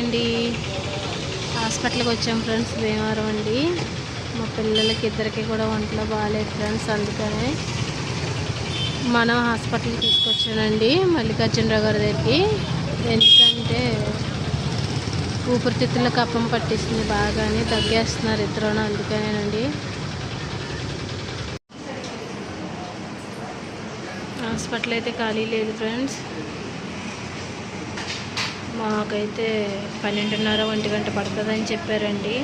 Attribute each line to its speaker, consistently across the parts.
Speaker 1: అండి హాస్పిటల్కి వచ్చాం ఫ్రెండ్స్ భీమవరం అండి. మా పిల్లలకి ఇద్దరికి కూడా ఒంట్లో బాగాలేదు ఫ్రెండ్స్ అందుకనే మనం హాస్పిటల్కి తీసుకొచ్చానండి మల్లికార్జునరావు గారి దగ్గరికి. ఎందుకంటే ఊపిరితిత్తుల కప్పం పట్టిస్తుంది బాగానే తగ్గేస్తున్నారు ఇద్దరు అందుకనేనండి. హాస్పిటల్ అయితే ఖాళీ లేదు ఫ్రెండ్స్. మాకైతే పన్నెండున్నర ఒంటి గంట పడుతుందని చెప్పారండి.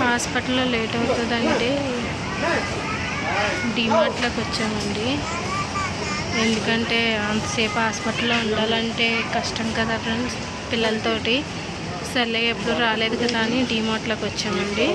Speaker 1: హాస్పిటల్లో లేట్ అవుతుందంటే డిమార్ట్లోకి వచ్చామండి. ఎందుకంటే అంతసేపు హాస్పిటల్లో ఉండాలంటే కష్టం కదా ఫ్రెండ్స్ పిల్లలతోటి. సర్లే ఎప్పుడు రాలేదు కదా అని డిమార్ట్లోకి వచ్చామండి.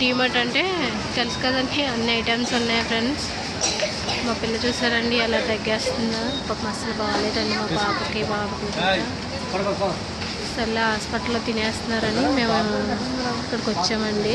Speaker 1: డీమార్ట్ అంటే తెలుసు కదండి అన్ని ఐటమ్స్ ఉన్నాయి ఫ్రెండ్స్ మా పిల్ల చూసారండి అలా తగ్గేస్తుందా. పాప అసలు బాగాలేదండి మా పాపకి బాబుకి. కూడా. సర్లే హాస్పిటల్లో తినేస్తున్నారని మేము ఇక్కడికి వచ్చామండి.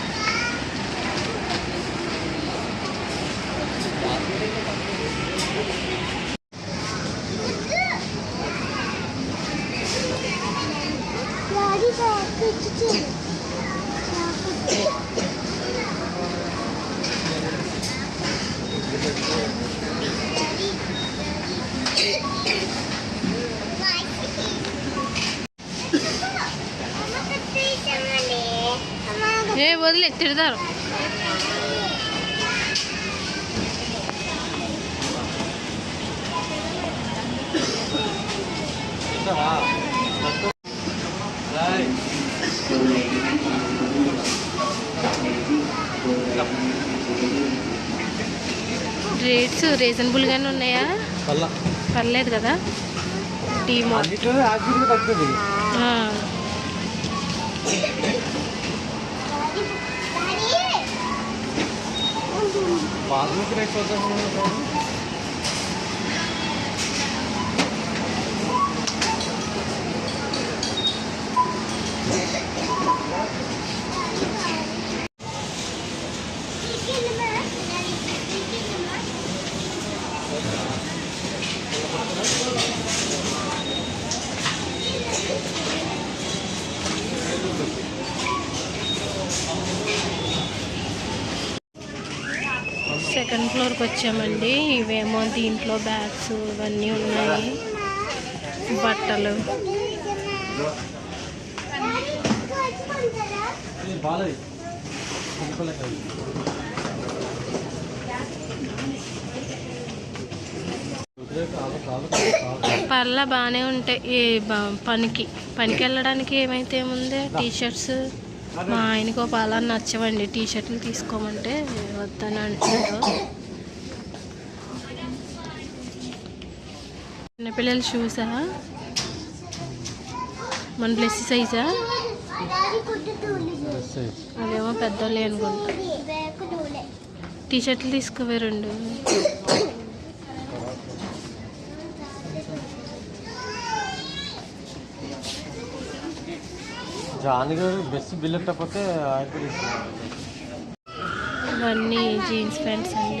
Speaker 1: ఏ వదిలే తిడతారు. రేట్స్ రీజనబుల్గానే ఉన్నాయా? పర్లేదు కదా.
Speaker 2: 마지막에 써서
Speaker 1: 하는 거는 వచ్చామండి ఇవేమో దీంట్లో బ్యాగ్స్ ఇవన్నీ ఉన్నాయి. బట్టలు. పళ్ళ బాగానే ఉంటాయి. పనికి పనికి వెళ్ళడానికి ఏమైతే ఏముంది టీ షర్ట్స్ మా ఆయనకు పాలా నచ్చవండి. టీ షర్ట్లు తీసుకోమంటే వద్దని అంటున్నారు చిన్నపిల్లల షూసా మన బ్లెస్ సైజా అవేమో పెద్దోళ్ళే అనుకుంటా. టీ షర్ట్లు తీసుకోవే రెండు.
Speaker 2: జాన్ గారు బెస్ట్ బిల్ ఆయన
Speaker 1: ఇవన్నీ జీన్స్ ప్యాంట్స్ అండి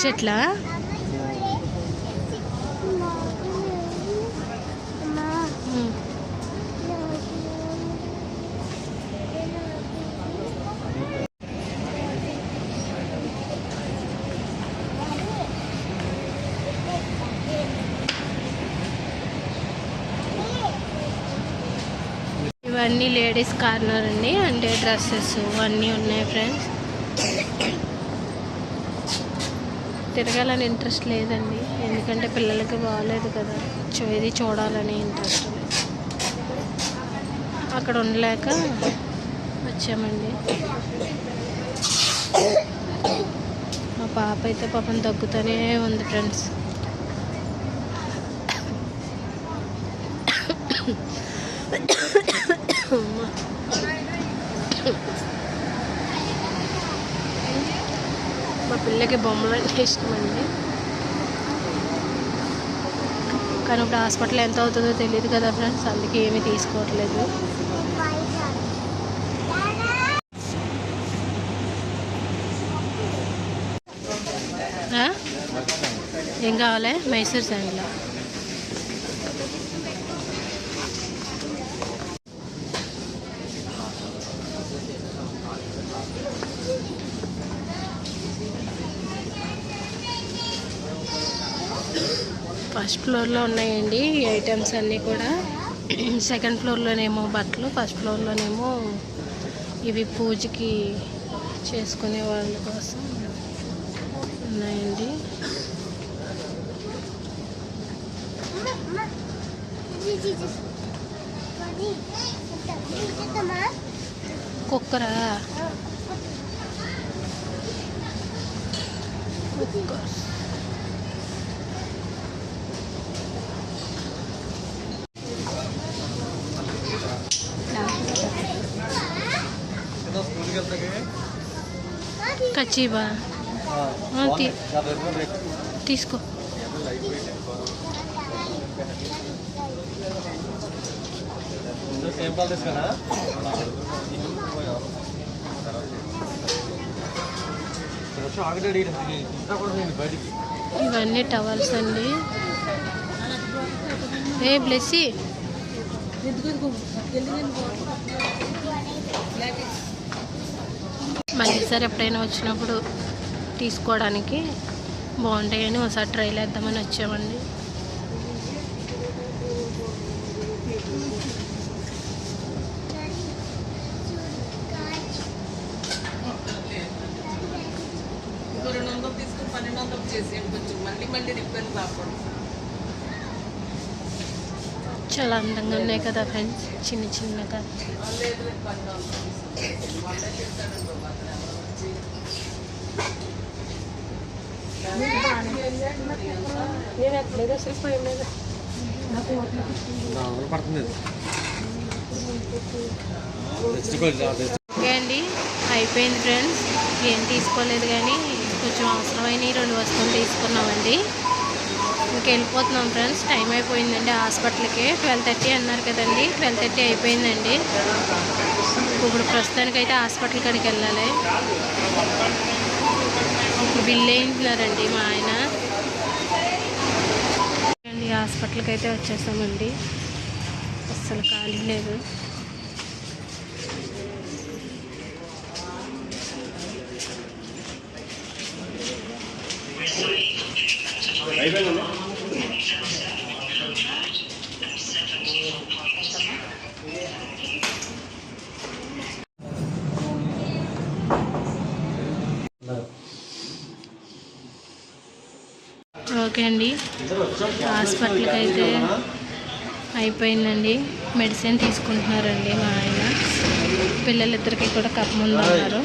Speaker 2: చూడు
Speaker 1: ఇవన్నీ లేడీస్ కార్నర్ అండి అంటే డ్రెస్సెస్ అన్నీ ఉన్నాయి ఫ్రెండ్స్. తిరగాలని ఇంట్రెస్ట్ లేదండి ఎందుకంటే పిల్లలకి బాగాలేదు కదా చూ- ఇది చూడాలని ఇంట్రెస్ట్ అక్కడ ఉండలేక వచ్చామండి మా పాప అయితే పాపం దగ్గుతూనే ఉంది ఫ్రెండ్స్ పిల్లకి బొమ్మలు అంటే ఇష్టమండి. కానీ ఇప్పుడు హాస్పిటల్ ఎంత అవుతుందో తెలియదు కదా ఫ్రెండ్స్ అందుకే ఏమీ తీసుకోవట్లేదు. ఏం కావాలి? మైసూర్ శాండిల్ ఫస్ట్ ఫ్లోర్లో ఉన్నాయండి ఈ ఐటమ్స్ అన్నీ కూడా. సెకండ్ ఫ్లోర్లోనేమో బట్టలు ఫస్ట్ ఫ్లోర్లోనేమో ఇవి పూజకి చేసుకునే వాళ్ళ కోసం ఉన్నాయండి. కుక్కరా? కుక్కర్.
Speaker 2: నేను బయటికి.
Speaker 1: ఇవన్నీ టవల్స్ అండి. ఏ బ్లెస్సి. మళ్ళీ సార్ ఎప్పుడైనా వచ్చినప్పుడు తీసుకోవడానికి బాగుంటాయని ఒకసారి ట్రైల్ వేద్దామని వచ్చామండి. చాలా అందంగా ఉన్నాయి కదా ఫ్రెండ్స్. చిన్న చిన్నగా
Speaker 3: లేదు లేదు పన్నెండు వందలు తీసుకోండి వాళ్ళే చేస్తాడు వచ్చి
Speaker 1: ఓకే అండి అయిపోయింది ఫ్రెండ్స్. ఏం తీసుకోలేదు కానీ కొంచెం అవసరమైన ఈ రెండు వస్తువులు తీసుకున్నామండి. ఇంకెళ్ళిపోతున్నాం ఫ్రెండ్స్ టైం అయిపోయిందండి హాస్పిటల్కి. ట్వెల్వ్ థర్టీ అన్నారు కదండి ట్వెల్వ్ థర్టీ అయిపోయిందండి. ఇప్పుడు ప్రస్తుతానికైతే హాస్పిటల్ కాడికి వెళ్ళాలి. బిల్ వేయించినారండి మా ఆయన. ఈ హాస్పిటల్కి అయితే వచ్చేసామండి. అస్సలు ఖాళీ లేదు. అయిపోయిందమ్మా అండి హాస్పిటల్కి అయితే అయిపోయిందండి. మెడిసిన్ తీసుకుంటున్నారండి మా ఆయన. పిల్లలిద్దరికి కూడా కప్ప ముందు
Speaker 4: ఉన్నారు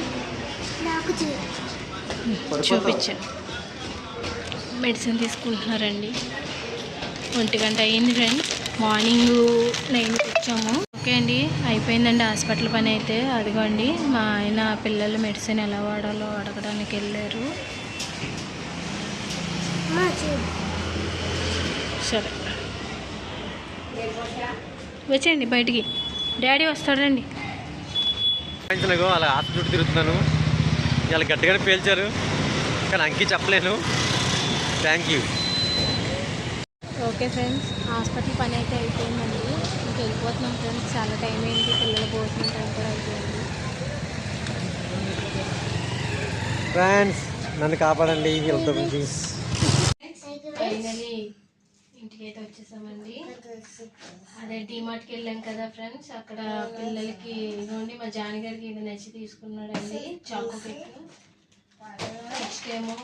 Speaker 1: చూపించా. మెడిసిన్ తీసుకుంటున్నారండి. ఒంటి గంట అయ్యింది ఫ్రెండ్ మార్నింగ్ నైన్కి వచ్చాము. ఓకే అండి. అయిపోయిందండి హాస్పిటల్ పని అయితే. అదిగోండి. మా ఆయన పిల్లలు మెడిసిన్ ఎలా వాడాలో అడగడానికి వెళ్ళారు. సరే. వచ్చేయండి బయటికి. డాడీ వస్తాడండి.
Speaker 2: నాకు అలా ఆట చుట్టూ తిరుగుతున్నాను. ఇలా గట్టిగానే పేల్చారు. కానీ అంకి చెప్పలేను. Thank you
Speaker 1: okay friends hospital పని అయితే అయిపోయిందండి. ఇంక వెళ్ళిపోతున్నాం ఫ్రెండ్స్. చాలా టైం అయింది. పిల్లలు భోజనం టైం కూడా అయిపోయింది.
Speaker 2: ఫ్రెండ్స్ నన్ను కాపాడండి. వీళ్ళతో ప్లీజ్
Speaker 1: అయితే వచ్చేసామండి. అదే డిమార్ట్కి వెళ్ళాం కదా ఫ్రెండ్స్. అక్కడ పిల్లలకి ఇదిగోండి మా జాని గారికి ఇది నచ్చి తీసుకున్నాడండి. Choco cake. నెక్స్ట్ ఏమో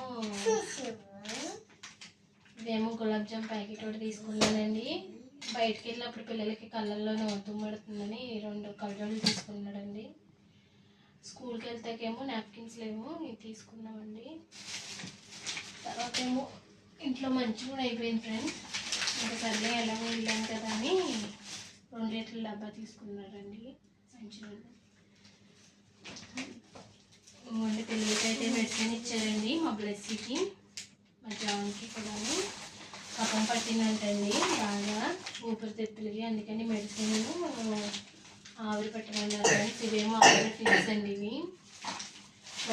Speaker 1: ఇదేమో గులాబ్ జామ్ ప్యాకెట్ ఒకటి తీసుకున్నానండి. బయటికి వెళ్ళినప్పుడు పిల్లలకి కళ్ళల్లోనే తుమ్మడుతుందని రెండు కళ్ళజోళ్ళు తీసుకున్నాడండి. స్కూల్కి వెళ్తాకేమో నాప్కిన్స్ లేమో ఇవి తీసుకున్నామండి. తర్వాత ఏమో ఇంట్లో మంచి కూడా అయిపోయింది ఫ్రెండ్స్. ఇంకా సర్లే ఎలా వెళ్ళాం కదా అని రెండు లీటర్ల డబ్బా తీసుకున్నారండి. మంచిగా ఓన్లీ పిల్లలకి అయితే మెడిసిన్ ఇచ్చారండి మా బ్లెస్సీకి మా జాన్కి కూడాను. కఫం పట్టిందంటండి బాగా ఊపిరితిత్తులకి అందుకని మెడిసిన్ ఆవిరి పెట్టమన్నారు. కానీ ఇవేమో ఆవిరి ఫిక్స్ అండి ఇవి.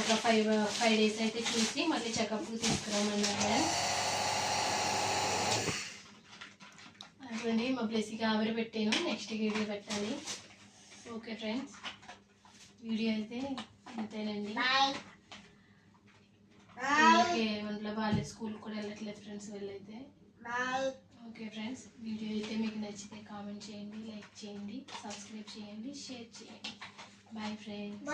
Speaker 1: ఒక ఫైవ్ ఫైవ్ డేస్ అయితే చూసి మళ్ళీ చెకప్కి తీసుకురామన్నారు ఫ్రెండ్స్ అదండి మా బ్లెస్సీకి ఆవిరి పెట్టాను. నెక్స్ట్ వీడియో పెట్టాలి. ఓకే ఫ్రెండ్స్ వీడియో అయితే అంతేనండి ఒంట్లో బాగాలేదు స్కూల్ కూడా వెళ్ళట్లేదు ఫ్రెండ్స్ వెళ్ళైతే. ఓకే ఫ్రెండ్స్ వీడియో అయితే మీకు నచ్చితే కామెంట్ చేయండి లైక్ చేయండి సబ్స్క్రైబ్ చేయండి షేర్ చేయండి. Bye friends